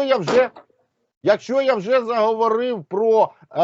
я вже, якщо я вже заговорив про е,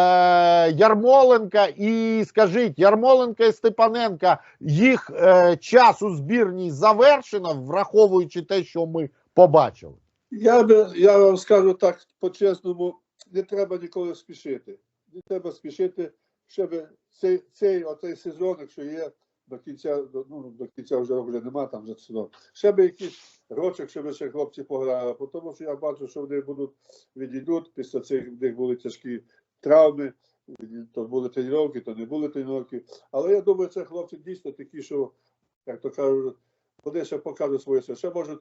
Ярмоленка і скажіть, Ярмоленка і Степаненка, їх е, час у збірній завершено, враховуючи те, що ми побачили. Я би я вам скажу так по-чесному, не треба ніколи спішити. Не треба спішити, щоб цей, цей оцей сезон, якщо є до кінця, ну до кінця вже року нема там вже сезон. Ще би якийсь рочок, щоб ще хлопці пограли, тому що я бачу, що вони будуть відійдуть після цих в них були тяжкі травми. То були тренування, то не були тренування. Але я думаю, це хлопці дійсно такі, що, як то кажуть, вони ще покажуть своє. Ще можуть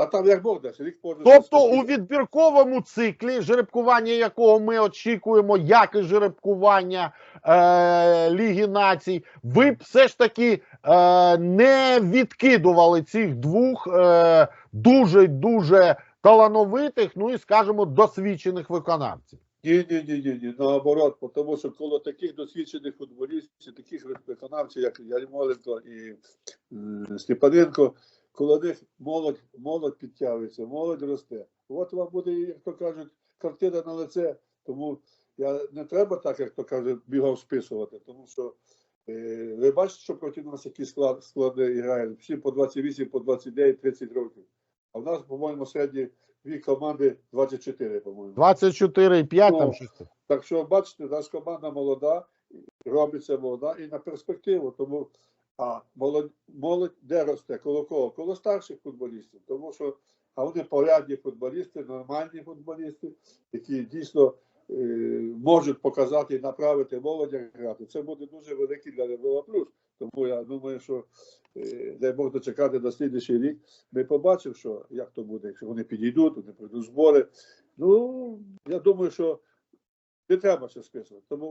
а там як Бог дасть, рік позже. Тобто у відбірковому циклі, жеребкування якого ми очікуємо, як і жеребкування е, Ліги націй, ви б все ж таки е, не відкидували цих двох е, дуже дуже талановитих, ну і скажімо, досвідчених виконавців. Ні, ні, ні, ні, ні, наоборот, бо тому що коло таких досвідчених футболістів, таких виконавців, як Ярмоленко і Степаненко, коло них молодь, молодь підтягується, молодь росте. От вам буде, як то кажуть, картина на лице. Тому я не треба так, як то кажуть, бігом списувати, тому що е, ви бачите, що проти нас які склад, склади грають. Всі по 28, по 29, 30 років. А в нас, по-моєму, середні дві команди 24, по-моєму. 24,5 там Ну, щось. Так що, бачите, наша команда молода, робиться молода і на перспективу. Тому а молодь, де росте? Коло кого? Коло старших футболістів. Тому що а вони порядні футболісти, нормальні футболісти, які дійсно е, можуть показати і направити молодь грати. Це буде дуже великий для Львова плюс. Тому я думаю, що е, дай Бог дочекати на слідчий рік. Ми побачимо, що як то буде, якщо вони підійдуть, вони прийдуть збори. Ну я думаю, що не треба ще списувати. Тому